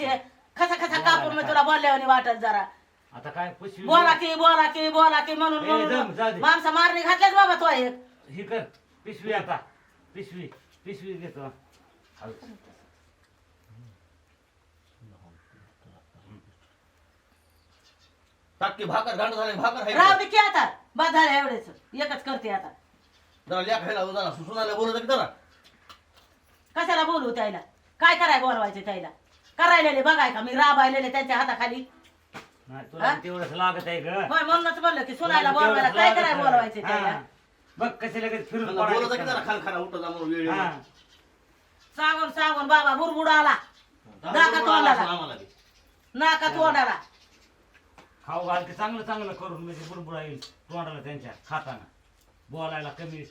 आमचे खसा खसा कापून मी तुला बोलल्यावानी वाटत जरा. आता काय पिशवी बोला की बोला की बोला की म्हणून ए, दम, म्हणून जाऊ दे. माणसं मारणी घातल्याच बाबा तो एक. ही कर पिशवी आता. पिशवी पिशवी घेतो. हळू. टाकी भाकर झाले भाकर आहे. राहू का? दे की आता. बाद झालं एवढेच. एकच करते आता. जरा लेख खायला जरा सुनाला बोलत की जरा. कशाला बोलू त्याला? काय कराय बोलवायचे त्याला? करायलेले बघाय का? मी राबायलेले त्यांच्या हाताखाली. नाही तुला तेवढंच लागत आहे ग. होय म्हणूनच बोललो की सुनायला तुला बोलवायला तेवढंच काय लागत कराय आहे. बोलवायचे हा. त्याला? बघ कसे लगेच फिरून त्यांना बोलत की पडायचं जरा खाल खाना उठत जा म्हणून वेळ हा. येईल. सांगून सांगून बाबा बुरबुड आला तोंडाला. असं आम्हाला बी. नाका तोंडाला. खाऊ घाल की चांगलं चांगलं करून म्हणजे बुडबुडा येईल तोंडाला त्यांच्या खाताना. बोलायला कमी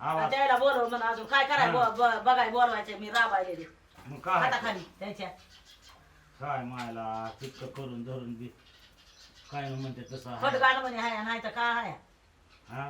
आवाज. त्याला बोलव म्हणून अजून. काय कराय हा. ब- ब- बघाय बोलवायचे मी राबायलेले. मग काय? हाताखाली त्यांच्या. काय मायला तितकं करून धरून बी काय म्हणते तसं आहे. फटगाड म्हणे हाय नाही तर काय हाय हा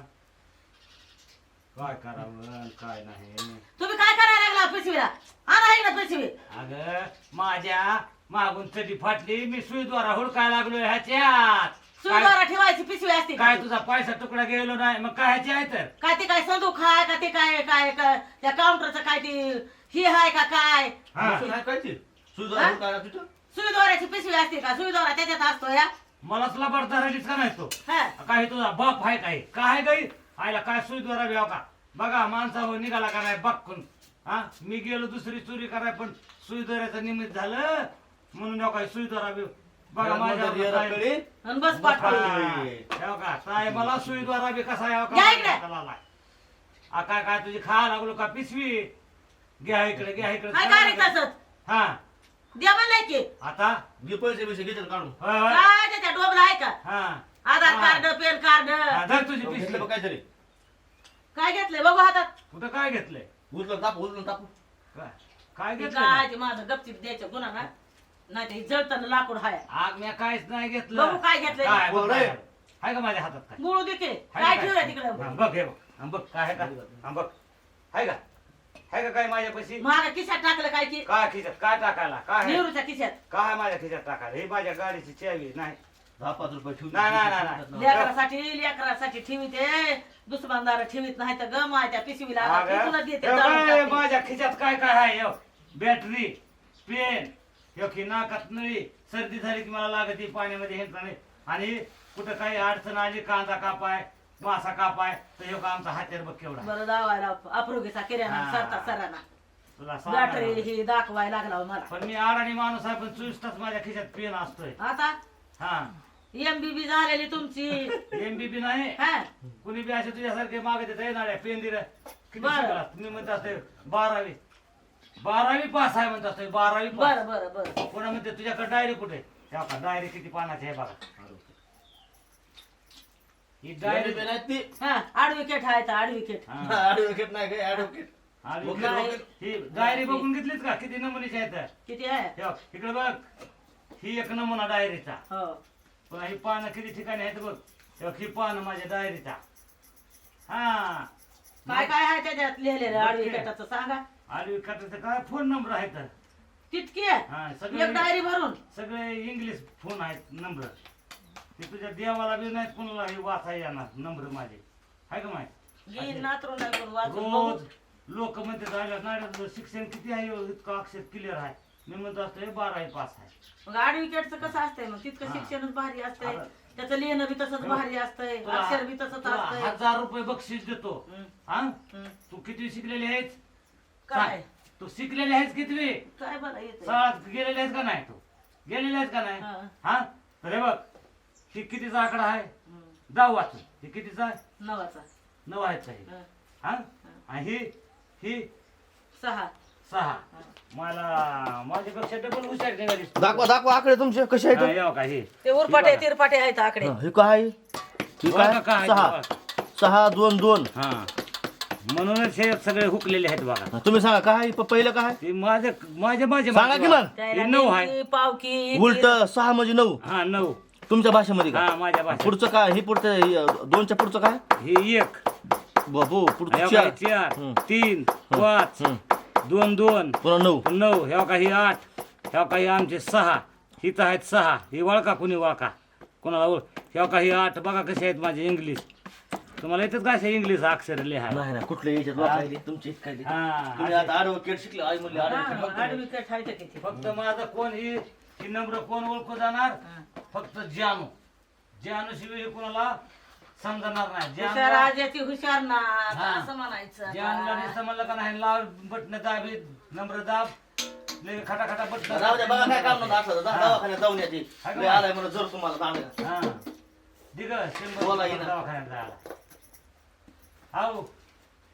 काय करावं आणि काय नाही तुम्ही काय करायला लागला पिशवीला आणा इकडे पिशवी अगं माझ्या मागून चटी फाटली मी सुईद्वारा हुडकाय लागलो ह्याच्यात काय सुईद्वारा ठेवायची पिशवी असते काय ती? तुझा पैसा तुकडा गेलो नाही मग काय ह्याची आहे तर काय ते काय संदूक हाय का ते काय काय काय- त्या काउंटरचं काय ते ही हाय का काय हा काय ते? हा? काय तिथं? सुईद्वाराची पिशवी असते का? सुईद्वारा त्याच्यात असतो या. मलाच लबाड धरायलीच का नाही तो? हा. काय तुझा बाप आहे काय काय गाई आयला काय सुईद्वारा व्याव का? बघा माणसावर निघाला का नाही बघून हा? मी गेलो दुसरी चोरी कराय पण सुईद्वाराचं निमित्त झालं. म्हणून याव काय सुईद्वारा बी- बघा जरा माझ्या कळी. आणि बस हा, मला सुईद्वारा बी कसा याव इकडे. का आ, काय काय तुझी खा लागलो का? पिशवी? घ्या इकडे घ्या इकडे. काय काय रे तसंच? हा. द्या म्हणलंय की. आता जे पैसे घेतील काढून. होय होय. काय त्याच्या डोबला आहे का? हा. आधार हा. Card pan card. हा, धर तुझी घेतलं पिशवी. बघ काहीतरी. काय घेतलंय? बघू हातात. कुठं काय घेतलंय? उचलून टाकू उचलून टाकू. काय? काय ते घेतलंय? काय ते माझं गपचिप द्यायचं गुन्हा ना नाही ते जळताना लाकूड हाय. आग मी काहीच नाही घेतलं. बघू काय घेतलंय. काय बघ. काय? आहे का माझ्या हातात काय? मुळू दे की काय हा, तिकडे? बघ हे बघ. हा, बघ. काय आहे का? हा, बघ. आहे का? आहे का काय माझ्या पैसे माझ्या खिशात टाकलं काय की काय खिशात? काय टाकायला? काय आहे? नेहरूच्या खिशात. काय आहे माझ्या खिशात टाकायला? हे माझ्या गाडीची चावी नाही. दहा पाच रुपये ठेवून नाही, नाही, नाही, नाही. लेकरासाठी लेकरासाठी ठेवीते दुसमानदार ठेवीत नाही तर गम आहे त्या पिशवीला आता अगं, पिशवीला देते हे जाळून बघ, टाकते. माझ्या खिशात काय काय आहे. बॅटरी पेन ह्यो की नाकात नळी. सर्दी झाली की मला लागते पाण्यामध्ये नाही. आणि कुठं काही अडचण आली कांदा कापाय मासा कापाय तर ह्यो का आमचा हातेर बघ केवढा. बरं दावायला अप्रोगीचा किराणा. सरता सरांना. तुला. ही लागला हो मला. पण मी अडाणी माणूस आहे पण चोवीस तास माझ्या खिशात पेन असतोय. आता? हा. एमबीबी झालेली तुमची. एमबीबी नाही? हा. कुणी बी असे तुझ्यासारखे मागत येत येणाऱ्या पेन दिलं. किती बरं. शिकला तुम्ही म्हणत असते बारावी. बारावी पास आहे म्हणत असते बारावी पास. बरं बरं बरं. कोणा म्हणते तुझ्याकडे डायरी कुठे? डायरी किती पानाची आहे बघा. ही नाही ती हा आहे तर ऍडव्होकेट नाही काय ऍडव्होकेट. ही डायरी बघून घेतलीत का? किती नमुन्याची आहेत किती आहे? हे बघ, इकडे बघ. ही एक नमुना डायरीचा हो. पुन्हा ही पानं किती ठिकाणी आहेत बघ? हे बघ, ही पानं माझ्या डायरीचा हा. काय काय आहे त्याच्यात लिहिलेलं बघ की. ऍडव्होकेटाचं सांगा. आणि खात्याचं काय फोन नंबर आहेत तितके हा एक सगळे डायरी भरून. सगळे इंग्लिश फोन आहेत नंबर ते तुझ्या देवाला बी नाही कोणाला हे वाचा येणार. नंबर माझे. आहे का माहिती नाही वाचून रोज. लोक म्हणते जायला नाही शिक्षण किती आहे? इतकं अक्षर क्लिअर आहे. मी म्हणतो असतो हे बारावी पास आहे. मग ऍडव्होकेटचं कसं असतंय? मग तितकं हा. शिक्षणच भारी असतंय. आता- त्याचं लिहिणं बी तसंच. भारी असतंय. तुला- अक्षर बी तसंच तुला असतंय. हजार रुपये बक्षीस देतो. हम्म, हा? हम्म. तू किती शिकलेली आहेस? काय? सांग. तू शिकलेली आहेस कितवी? काय बरं येत शाळात गेलेली आहेस का नाही तू? गेलेली आहेस का नाही? हा. हा? तर हे बघ ही कितीचा आकडा आहे? जाऊ वाचून ही कितीचा आहे? नवाचा. नऊ आहेत हे? हा. हा. आणि ही ही सहा. सहा. मला माझ्यापेक्षा डबल हुशार दाखवा दाखवा आकडे तुमचे कसे हा, आहेत का हे? ते उरपाटे. तिरपाटे आहेत आकडे. हा, हे काय? हे बघा सहा. बघा. सहा दोन दोन. हा. म्हणूनच हे सगळे हुकलेले आहेत बघा. हा, तुम्ही सांगा काय प- पहिलं काय ते माझे माझे माझे सांगा की मग. त्याला हे नऊ आहे. नेमकी, पावकी उलट सहा म्हणजे नऊ. हा नऊ. तुमच्या भाषेमध्ये हा का माझ्या भाषेत. पुढचं काय? हे पुढचं हे, दोनच्या पुढचं काय? हे एक. बाबू पुढचं ह्या चार. तीन पाच. दोन दोन. पुन्हा नऊ. नऊ. ह्या का ही आठ. ह्या काही आमचे सहा. हिथं आहेत सहा. ही वळका कुणी वळका कोणाला ओळ ह्या काही आठ. बघा कसे आहेत माझे इंग्लिश तुम्हाला येतात का असे इंग्लिश अक्षर लिहाय नाही ना कुठले याच्यात तुमचे काय ते. हा, तुम्ही आता ॲडव्होकेट शिकले आई म्हणले advocate फक्त माझं कोण ही ही नम्र कोण ओळखू जाणार? हा. फक्त जानू जानू शिवाय कोणाला समजणार नाही. हुशार जानूला आज्याची हुशार ना हा. असं म्हणायचं जानूला म्हणलं का नाही? लाव बटन दाबी नम्र दाब. लय खटा खटा बटन राहू द्या बघा काय काम नव्हतं असलं तर. दवाखान्यात जाऊन हा का? आलाय म्हणून जर तुम्हाला हा. दिग शंभर बोला रुपये. दवाखान्यात जायला. हाऊ.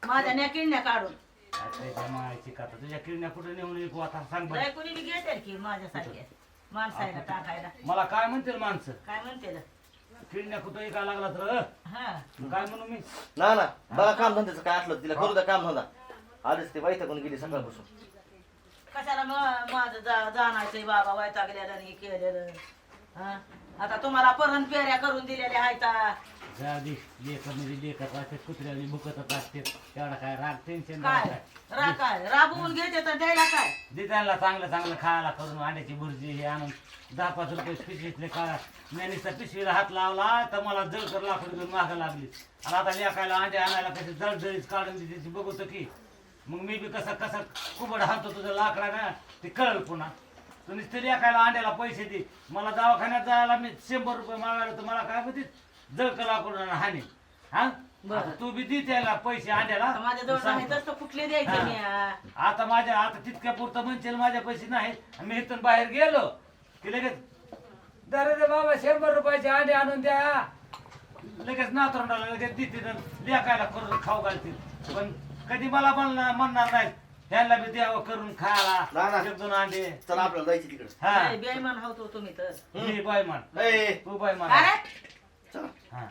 माझ्या न्या किडण्या काढून. त्याच्या मायची कथा. तुझ्या किडण्या कुठे नेऊन विकू आता? सांग बरं. लय कुणी बी घेते की माझ्यासारखे. माणसायला टाकायला. मला काय म्हणतील माणसं? काय म्हणते रे? किडण्या कुठं एका लागला तर अ? हा. काय म्हणू मी? ना ना. बघा काम धंद्याचं काय असलं तिला करू द्या काम धंदा. आधीच ते वाईट गेली सकाळपासून. कशाला म- माझं जा- जाणायचंय बाबा वैतागलेलं आणि हे केलेलं हा? आता तुम्हाला परत पेऱ्या करून दिलेल्या आहेत. जादी लेकर म्हणजे लेकर असते कुत्र्याने भुकतच असते. तेवढा काय राग टेन्शन काय? रा काय? राबवून घेते तर द्यायला काय? दे त्यांना चांगलं चांगलं खायला करून अंड्याची भुर्जी हे आणून दहा पाच रुपये पिशवीतले का ज्ञानीचा पिशवीला हात लावला तर मला जळकर लाकूड घेऊन मागं लागली. आणि आता लेकायला अंडे आणायला कशी जळजळीत काढून दिली बघतो की. मग मी बी कसं कसं कुबड हाणतो तुझं लाकडा ना ते कळलं पुन्हा. तू नुसतं लेकायला अंड्याला पैसे दे. मला दवाखान्यात जायला मी शंभर रुपये मागायला तर मला काय म्हणते जळकर लाकूड हानी. हा? बरं. आता तू बी दे त्याला पैसे अंड्याला. सांग. कुठले द्यायचे. मी? आ? आता माझ्या आता तितक्या पुरतं म्हणशील माझ्या पैसे नाही. मी इथून बाहेर गेलो की लगेच दरे रे बाबा शंभर रुपयाचे अंडे आणून द्या. लगेच नातरुंडाला लगेच देते लेकायला करून खाऊ घालतील. पण कधी मला म्हणणार म्हणणार नाही त्यांना बी द्यावं करून खायला शब्दून दोन चला आपल्याला जायचं तिकडे. हा. बेमान हवतो तुम्ही तर. मी बाय म्हण चला हा.